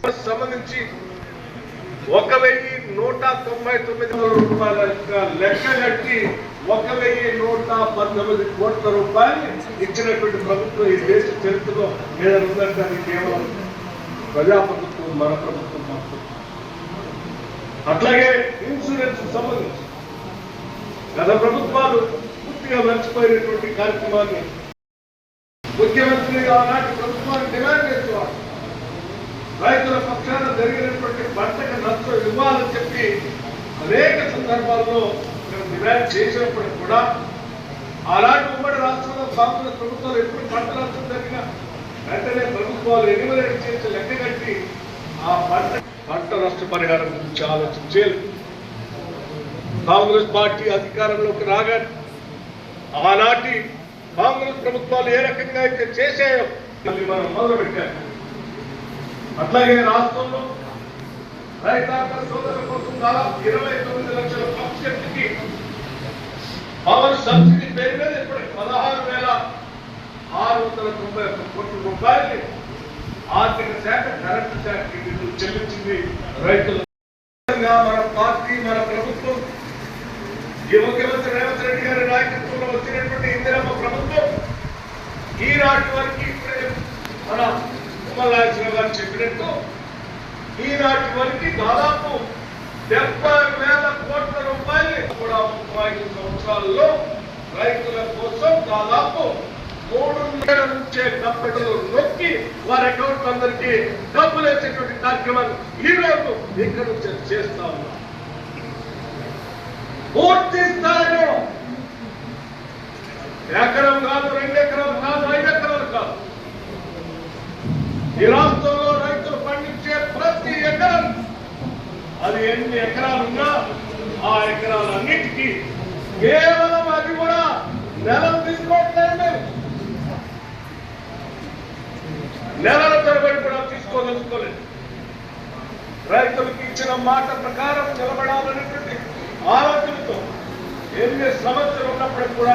సంబంధించి ఒక వెయ్యి నూట తొంభై తొమ్మిది రూపాయల యొక్క లెక్క కట్టి ఒక వెయ్యి నూట పంతొమ్మిది కోట్ల రూపాయలు ఇచ్చినటువంటి ప్రభుత్వం ఈ దేశ చరిత్రలో ఏదైనా ఉందంటే అది కేవలం ప్రజాప్రభుత్వం మన ప్రభుత్వం మాత్రం. అట్లాగే ఇన్సూరెన్స్ సంబంధించి గత ప్రభుత్వాలు పూర్తిగా మర్చిపోయినటువంటి కార్యక్రమాన్ని ముఖ్యమంత్రి ఆనాటి ప్రభుత్వాన్ని డిమాండ్ రైతుల పక్షాన జరిగినటువంటి పంటకు నష్టం ఇవ్వాలని చెప్పి అనేక సందర్భాల్లో మేము డిమాండ్ చేసినప్పుడు కూడా ఆనాటి ఉమ్మడి రాష్ట్రంలో కాంగ్రెస్ ప్రభుత్వాలు ఎప్పుడు పంట నష్టం జరిగినా వెంటనే ప్రభుత్వాలు ఎనిమిది చేసి లెక్క కట్టి ఆ పంట పంట నష్ట పరిహారం గురించి ఆలోచించేది కాంగ్రెస్ పార్టీ అధికారంలోకి రాగానే ఆనాటి కాంగ్రెస్ ప్రభుత్వాలు ఏ రకంగా అయితే చేశాయో అది మనం మొదలుపెట్టారు అట్లాగే రాష్ట్రంలో రైతాంగ సోదరుల కోసం దాదాపు ఇరవై తొమ్మిది లక్షల పంప్ సెట్కి పవర్ సబ్సిడీ పేరు మీద ఇప్పటికి పదహారు వేల ఆరు వందల తొంభై ఒక్క కోట్ల రూపాయలు ఆర్థిక శాఖ కరెంటు శాఖ చెల్లించింది రైతులు విధంగా మన పార్టీ మన ప్రభుత్వం ఈ ముఖ్యమంత్రి రేవంత్ రెడ్డి గారి నాయకత్వంలో వచ్చినటువంటి ఇందిరమ్మ ప్రభుత్వం ఈనాటి వరకు ఇప్పుడే మన ఉమ్మలాల్సిన గారు చెప్పినట్టు ఈనాటి వరకు దాదాపు డెబ్బై వేల కోట్ల రూపాయలు కూడా ముప్పై ఐదు సంవత్సరాల్లో రైతుల కోసం దాదాపు మూడు వేల నుంచే డబ్బులు నొక్కి వారి అకౌంట్ అందరికీ డబ్బులు వేసేటువంటి కార్యక్రమాలు ఈ రోజు ఇక్కడ నుంచి చేస్తా ఉన్నాం. పూర్తి స్థాయిలో ఎకరం కాదు రెండు ఎకరాలు కాదు ఐదు ఎకరాలు కాదు ఈ రాష్ట్రంలో రైతులు పండించే ప్రతి ఎకరం అది ఎన్ని ఎకరాలున్నా ఆ ఎకరాలన్నిటికీ కేవలం అది కూడా నెలలు తీసుకోవట్లేదు నెలల తరబడి కూడా తీసుకోదలుచుకోలేదు. రైతులకు ఇచ్చిన మాట ప్రకారం నిలబడాలనేటువంటి ఆలోచనతో ఎన్ని సమస్యలు ఉన్నప్పటికి కూడా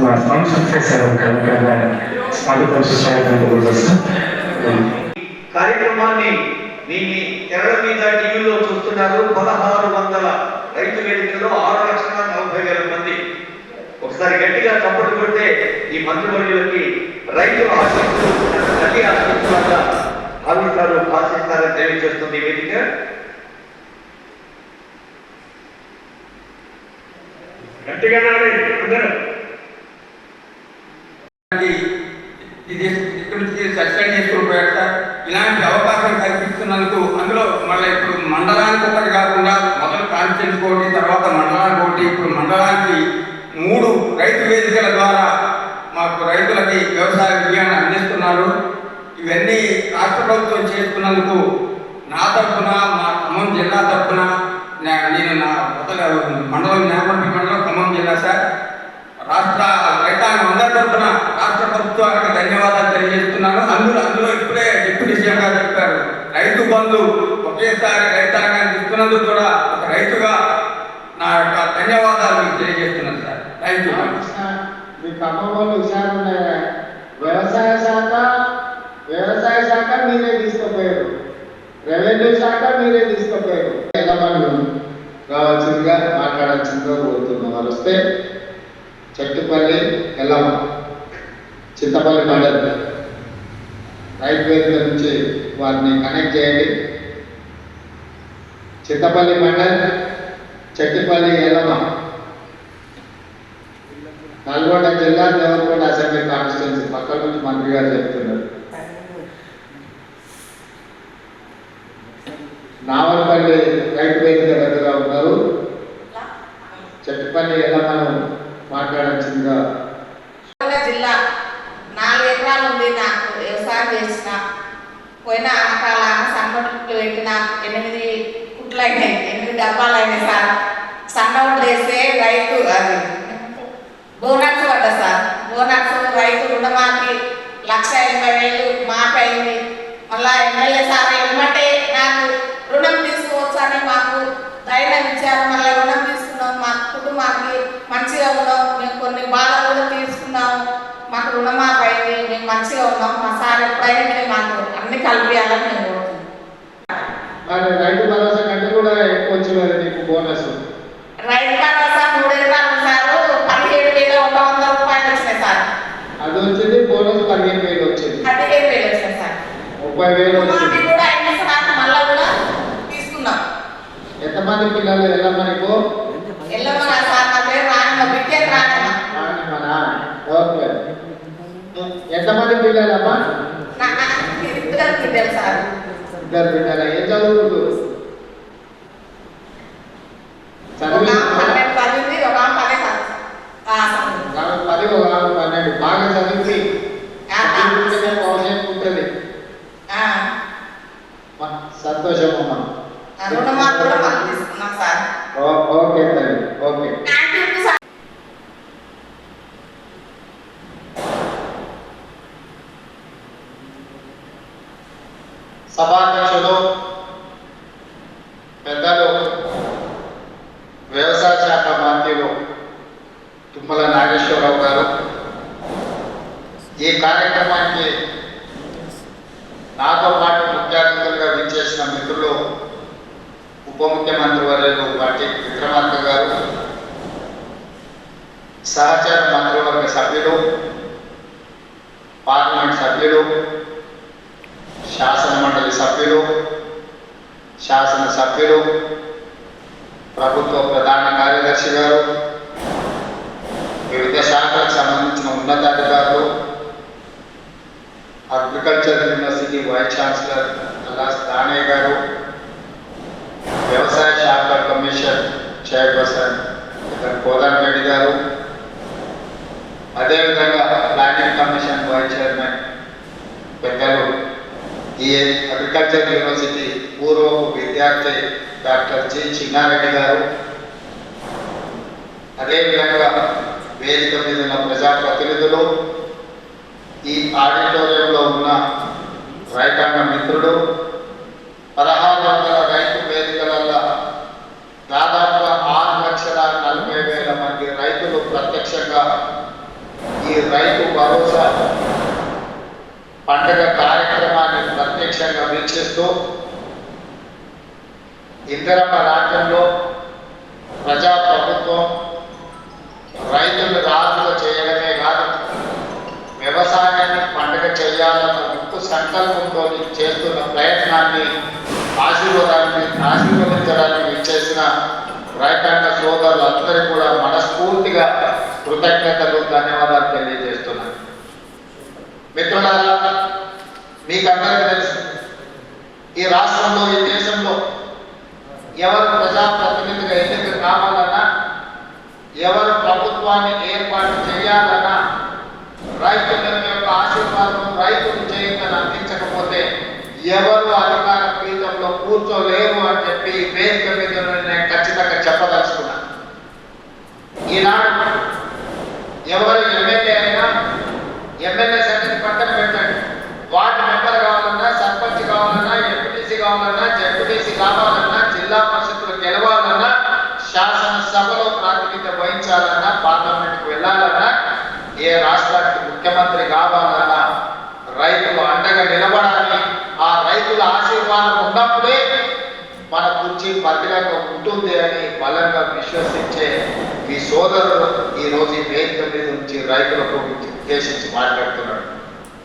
my function చేశారు కనుక స్వాగతం కార్యక్రమాన్ని మీ తెరల మీద టీవీలో చూస్తున్నారు పదహారు వందల రైతు వేదికలో ఆరు లక్షల నలభై వేల మంది. ఒకసారి గట్టిగా చప్పట్లు కొడితే ఈ మంత్రివర్యులకి రైతు ఆశిస్తూ తల్లి ఆశిస్తులాగా భావిస్తారు భాషిస్తారని తెలియజేస్తుంది వేదిక. గట్టిగా అందరూ. ఇది ఇక్కడ నుంచి ఇలాంటి అవకాశం కల్పిస్తున్నందుకు అందులో మళ్ళీ ఇప్పుడు మండలానికి ఒకటి కాకుండా మొదలు కాన్ఫరెన్స్ కోటి తర్వాత మండలానికి ఒకటి. ఇప్పుడు మండలానికి మూడు రైతు వేదికల ద్వారా మాకు రైతులకి వ్యవసాయ విజ్ఞానం అందిస్తున్నారు. ఇవన్నీ రాష్ట్ర ప్రభుత్వం చేస్తున్నందుకు నా తరఫున మా ఖమ్మం జిల్లా తరఫున నేను నా మొదల మండలం నేపథ్య మండలం ఖమ్మం జిల్లా సార్. రాష్ట్ర రైతాంగం అందరి తరఫున రాష్ట్ర ప్రభుత్వానికి ధన్యవాదాలు తెలియజేస్తున్నాను. అందులో అందులో ఇప్పుడే డిప్యూటీ సీఎం గారు చెప్పారు. రైతు బంధు ఒకేసారి రైతాంగానికి ఇస్తున్నందుకు కూడా ఒక రైతుగా నా యొక్క ధన్యవాదాలు మీకు తెలియజేస్తున్నాను సార్. థ్యాంక్ యూ మీ ఖమ్మంలో హుషారు వ్యవసాయ శాఖ వ్యవసాయ శాఖ మీరే రెవెన్యూ శాఖ మీరే తీసుకుపోయారు ఎల్లమల్లు రావాల్సిందిగా మాట్లాడాల్సిందిగా కోరుతున్నాం. వారు వస్తే చెట్టుపల్లి ఎల్లమ్మ చింతపల్లి మండల్. రైట్ వేదిక నుంచి వారిని కనెక్ట్ చేయండి. చింతపల్లి మండల్ చెట్టుపల్లి ఎల్లమ్మ నల్గొండ జిల్లా దేవరకొండ అసెంబ్లీ కాన్స్టిట్యున్సీ. పక్కన నుంచి మంత్రి గారు చెప్తున్నారు. నావల్పల్లి రైతు వేదిక దగ్గర ఉన్నారు. చెట్టుపల్లి ఎలా మనం మాట్లాడాల్సిందిగా జిల్లా నాలుగు ఎకరాలు ఉంది నాకు వ్యవసాయం చేసిన. పోయిన ఆనకాల సన్నొట్లు పెట్టిన ఎనిమిది కుట్లు అయినాయి ఎనిమిది డబ్బాలు అయినాయి సార్. సన్న ఒడ్లు వేస్తే రైతు అది బోనస్ పడ్డ సార్. బోనస్ రైతు రుణమాఫీ లక్ష ఎనభై వేలు మాఫీ అయింది. మళ్ళా ఎమ్మెల్యే సార్ ఏమంటే నాకు రుణం తీసుకోవచ్చు అని మాకు ధైర్యం ఇచ్చారు మళ్ళీ రుణం తీసుకున్నాం మా కుటుంబానికి మంచిగా ఉన్నాం మేము కొన్ని బాధలు కూడా తీసుకున్నాము మాకు రుణమాఫీ అయింది మేము మంచిగా ఉన్నాం మా మాకు. అన్ని కలిపియాలని మేము కోరుతున్నాం మరి రైతు భరోసా కంటే కూడా ఎక్కువ వచ్చింది నీకు బోనస్? రైతు భరోసా మూడు ఎకరాలు సారు పదిహేడు వేల ఒక వంద రూపాయలు వచ్చినాయి సార్. అది వచ్చింది బోనస్ పదిహేను వేలు వచ్చింది. పదిహేడు వేలు వచ్చినాయి సార్. ముప్పై వేలు వచ్చింది. కూడా అయిన సార్ మళ్ళా కూడా తీసుకున్నాం ఎంతమంది పిల్లలు? ఎలా మనకు ఎల్లమ్మ సార్ నా పేరు రానమ్మ బిడ్డకి రానమ్మ మన ఓకే. ఎంతమంది పిల్లలమ్మా? నా నా ఇద్దరు బిడ్డలు సార్ ఇద్దరు బిడ్డల ఏం చదువుకుంటారు ఒక చదివి పన్నెండు చదివింది ఒక ఆమె పదే చదువు ఆ, చదువు. నాకు పది ఒక ఆమె పన్నెండు బాగా చదివి ఆ, ఆ, చదివితేనే భవిష్యత్తు ఉంటుంది ఆ. మ- సంతోషం అమ్మా ఆ రుణమాఫీ కూడా మనం తీసుకున్నాం సార్ ఓ- ఓకే తల్లి ఓకే థ్యాంక్ యూ సార్ సభాధ్యక్షులు పెద్దలు వ్యవసాయ శాఖ మంత్రులు తుమ్మల నాగేశ్వరరావు గారు ఈ కార్యక్రమానికి నాతో పాటు ముఖ్య అతిథులుగా విచ్చేసిన మిత్రులు ఉప ముఖ్యమంత్రి వర్యులు వాటి విక్రమార్క గారు సహచార మంత్రివర్గ సభ్యులు పార్లమెంట్ సభ్యులు శాసన మండలి సభ్యులు శాసన సభ్యులు ప్రభుత్వ ప్రధాన కార్యదర్శి గారు వివిధ శాఖలకు సంబంధించిన ఉన్నతాధికారులు అగ్రికల్చర్ యూనివర్సిటీ వైస్ ఛాన్సలర్ అలాస్ దానే గారు వ్యవసాయ శాఖ కమిషన్ చైర్పర్సన్ కోదాన్ రెడ్డి గారు అదేవిధంగా ప్లానింగ్ కమిషన్ వైస్ చైర్మన్ పెద్దలు ఈ అగ్రికల్చర్ యూనివర్సిటీ పూర్వపు విద్యార్థి డాక్టర్ జి చిన్నారెడ్డి గారు. అదేవిధంగా వేదిక మీద ఉన్న ప్రజాప్రతినిధులు ఈ ఆడిటోరియంలో ఉన్న రైతాంగ మిత్రుడు పదహారు వందల రైతు వేదికల దాదాపుగా ఆరు లక్షల నలభై వేల మంది రైతులు ప్రత్యక్షంగా ఈ రైతు భరోసా పండుగ కార్యక్రమాన్ని ప్రత్యక్షంగా వీక్షిస్తూ ఇందిరమ్మ రాజ్యంలో ప్రజాప్రభుత్వం రైతులు రా చేయడమే కాదు వ్యవసాయాన్ని పండుగ చేయాలన్న ముక్కు సంకల్పంతో చేస్తున్న ప్రయత్నాన్ని ఆశీర్వాదాన్ని ఆశీర్వదించడానికి ఇచ్చేసిన రైతాంగ సోదరులందరికీ కూడా మనస్ఫూర్తిగా కృతజ్ఞతలు ధన్యవాదాలు తెలియజేస్తున్నాను. మిత్రులారా మీకందరికీ తెలుసు ఈ రాష్ట్రంలో ఈ దేశంలో ఎవరు ప్రజాప్రతినిధిగా ఎన్నిక కావాలన్నా ఎవరు ప్రభుత్వాన్ని ఏర్పాటు చేయాలన్నా రైతుల యొక్క ఆశీర్వాదం రైతులు చేయదని అందించకపోతే ఎవరు అధికార పీఠంలో కూర్చోలేము అని చెప్పి ఈ వేదిక మీద నేను ఖచ్చితంగా చెప్పదలుచుకున్నా. ఈనాడు ఎవరు ఎమ్మెల్యే అయినా ఎమ్మెల్యే సంగతి పక్కన పెట్టండి. వార్డు మెంబర్ కావాలన్నా సర్పంచ్ కావాలన్నా ఎంపీటీసీ కావాలన్నా జడ్పీటీసీ కావాలన్నా జిల్లా పరిషత్తులు గెలవాలన్నా శాసనసభలో ప్రాతినిధ్యం వహించాలన్నా ఏ రాష్ట్రానికి ముఖ్యమంత్రి కావాలన్నా రైతులు అండగా నిలబడాలి ఆ రైతుల ఆశీర్వాదం ఉన్నప్పుడే మన కుర్చీ పదిలంగా ఉంటుంది అని బలంగా విశ్వసించే మీ సోదరుడు ఈ రోజు ఈ వేదిక మీద నుంచి రైతులకు ఉద్దేశించి మాట్లాడుతున్నాడు.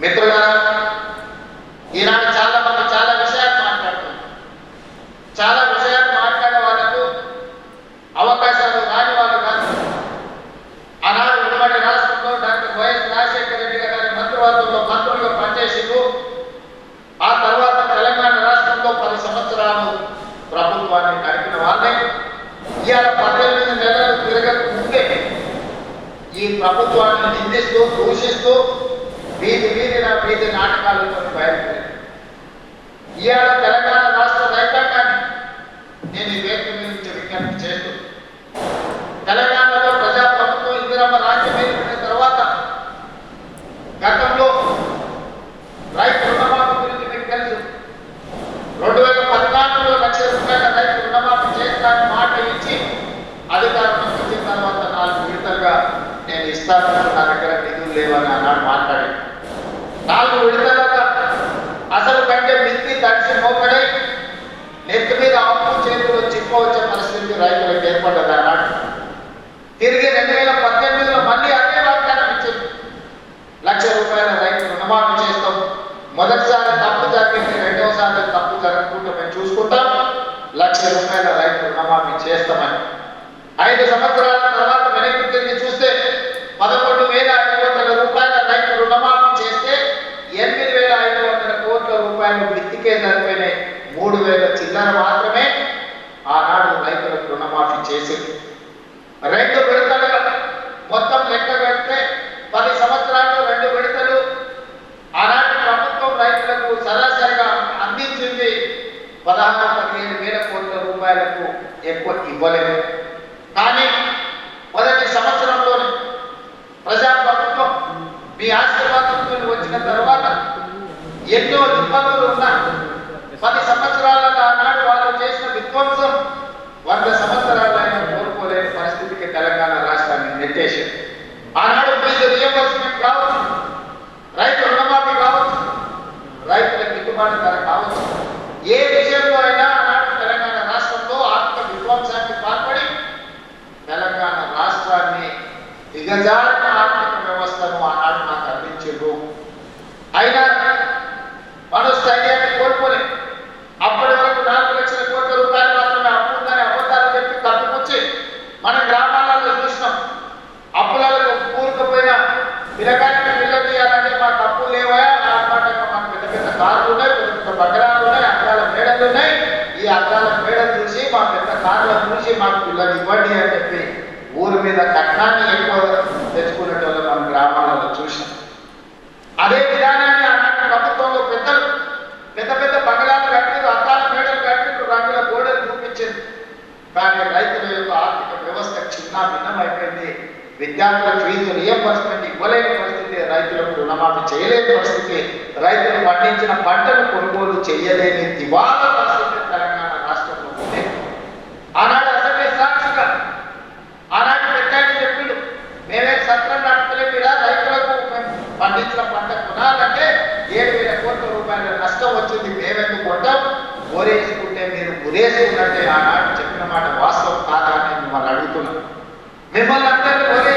మిత్రులారా ఈనాడు చాలా మంది చాలా విషయాలు మాట్లాడుతున్నారు. చాలా విషయాలు మాట్లాడే వాళ్ళకు అవకాశాలు రాని వాళ్ళు కాదు ఆనాడు ఉమ్మడి రాష్ట్రంలో డాక్టర్ వైఎస్ రాజశేఖర రెడ్డి గారి మంత్రివర్గంలో మంత్రులుగా పనిచేసిండు ఆ తర్వాత తెలంగాణ రాష్ట్రంలో పది సంవత్సరాలు ప్రభుత్వాన్ని నడిపిన వాళ్ళే ఇవాళ పద్దెనిమిది నెలలు తిరగక ముందే ఈ ప్రభుత్వాన్ని నిందిస్తూ దూషిస్తూ వీధి వీధిన వీధి నాటకాలతో బయలుదేరి ఇవాళ తెలంగాణ రాష్ట్ర రైతాంగాన్ని నేను ఈ వేదిక మీద నుంచి విజ్ఞప్తి చేస్తూ తెలంగాణలో ప్రజాప్రభుత్వం ఇందిరమ్మ రాజ్యం ఏర్పడిన తర్వాత గతంలో రైతు రుణమాఫీ గురించి మీకు తెలుసు. రెండు వేల పద్నాలుగులో లక్ష రూపాయల రైతు రుణమాఫీ చేస్తానని మాట ఇచ్చి అధికారంలోకి వచ్చిన తర్వాత నాలుగు విడతలుగా నేను ఇస్తాను నా దగ్గర నిధులు లేవని అన్నాడు మాట్లాడి నాలుగు విడతలుగా అసలు కంటే మిత్తి తడిసి మోపడే నెత్తి మీద అప్పు చేతులు చిప్పవచ్చే పరిస్థితి రైతులకు ఏర్పడ్డది అన్నాడు తిరిగి రెండు వేల పద్దెనిమిదిలో మళ్ళీ అదే వాగ్దానం ఇచ్చింది లక్ష రూపాయల రైతు రుణమాఫీ చేస్తాం మొదటిసారి తప్పు జరిగింది రెండవసారి తప్పు జరగకుండా మేము చూసుకుంటాం లక్ష రూపాయల రైతు రుణమాఫీ చేస్తామని. ఐదు సంవత్సరాల తర్వాత వెనక్కి తిరిగి చూస్తే పదకొండు వేల ఐదు వందల రూపాయల రైతు రుణమాఫీ చేస్తే ఎనిమిది వేల ఐదు వందల కోట్ల రూపాయలు విత్తికే సరిపోయినాయి. మూడు వేల చిల్లర మాత్రమే ఆనాడు రైతులకు రుణమాఫీ చేసింది. రైతు విడతలుగా మొత్తం లెక్క పెడితే పది సంవత్సరాల్లో రెండు విడతలు ఆనాటి ప్రభుత్వం రైతులకు సరాసరిగా అందించింది పదహారు పదిహేను వేల కోట్ల రూపాయలకు ఎక్కువ ఇవ్వలేదు కానీ మొదటి సంవత్సరంలోనే ప్రజా ప్రభుత్వం మీ ఆశీర్వాదంతో వచ్చిన తర్వాత ఎన్నో ఇబ్బందులు ఉన్నా పది సంవత్సరాల ఆనాడు వాళ్ళు చేసిన విధ్వంసం వంద సంవత్సరాలైనా కోరుకోలేని పరిస్థితికి తెలంగాణ రాష్ట్రాన్ని నెట్టేసింది ఆనాడు ఫీజు రియంబర్స్మెంట్ కావచ్చు రైతు రుణమాఫీ కావచ్చు రైతుల గిట్టుబాటు ధర కావచ్చు ఏ విషయంలో అయినా ఆనాడు తెలంగాణ రాష్ట్రంలో ఆర్థిక విధ్వంసానికి పాల్పడి తెలంగాణ రాష్ట్రాన్ని దిగజారిన ఆర్థిక వ్యవస్థను ఆనాడు నాకు అందించారు అయినా మనోస్థైర్యాన్ని కోల్పోలేదు అప్పటి వరకు నాలుగు లక్షల కోట్ల రూపాయలు మాత్రమే అప్పు ఉందని అబద్ధాలు చెప్పి తప్పుకొచ్చి మన గ్రామాలలో చూసినాం అప్పులలో కూరుకుపోయిన పిల్లకాయలకు పిల్లలు తీయాలంటే మా తప్పులు లేవా? ఆర్భాటంగా మన పెద్ద పెద్ద కార్లు ఉన్నాయి పెద్ద పెద్ద బగ్గరాలు ఉన్నాయి అద్దాల మేడలు ఉన్నాయి. ఈ అద్దాల మేడలు చూసి మా పెద్ద కార్లను చూసి మాకు పిల్లలు ఇవ్వండి అని చెప్పి ఊరి మీద కట్నాన్ని ఎక్కువ తెచ్చుకునేటోళ్ళు మన గ్రామాలలో చూసాం అదే విధానాన్ని ఆనాటి ప్రభుత్వంలో పెద్దలు పెద్ద పెద్ద బంగళాలు కట్టిరు అద్దాల మేడలు కట్టిరు రంగుల గోడలు చూపించింది కానీ రైతుల యొక్క ఆర్థిక వ్యవస్థ చిన్న భిన్నమైపోయింది విద్యార్థుల ఫీజు రియంబర్స్మెంట్ ఇవ్వలేని పరిస్థితి రైతులకు రుణమాఫీ చేయలేని పరిస్థితి రైతులు పండించిన పంటను కొనుగోలు చేయలేని దివాలా పరిస్థితి తెలంగాణ రాష్ట్రంలో ఉంది ఆనాడు అసెంబ్లీ సాక్షిగా ఆనాడు పెట్టాయని చెప్పిండు. మేమే సత్రం నడపలేము మీద రైతులకు పండించిన పంట కొనాలంటే ఏడు వేల కోట్ల రూపాయల నష్టం వచ్చింది మేమెందుకు కొంటాం ఊరేసుకుంటే మీరు ఉరేసుకున్నట్టే ఆనాడు చెప్పిన మాట వాస్తవం కాదా అని మిమ్మల్ని అడుగుతున్నాం. మిమ్మల్ని అందరినీ ఒరే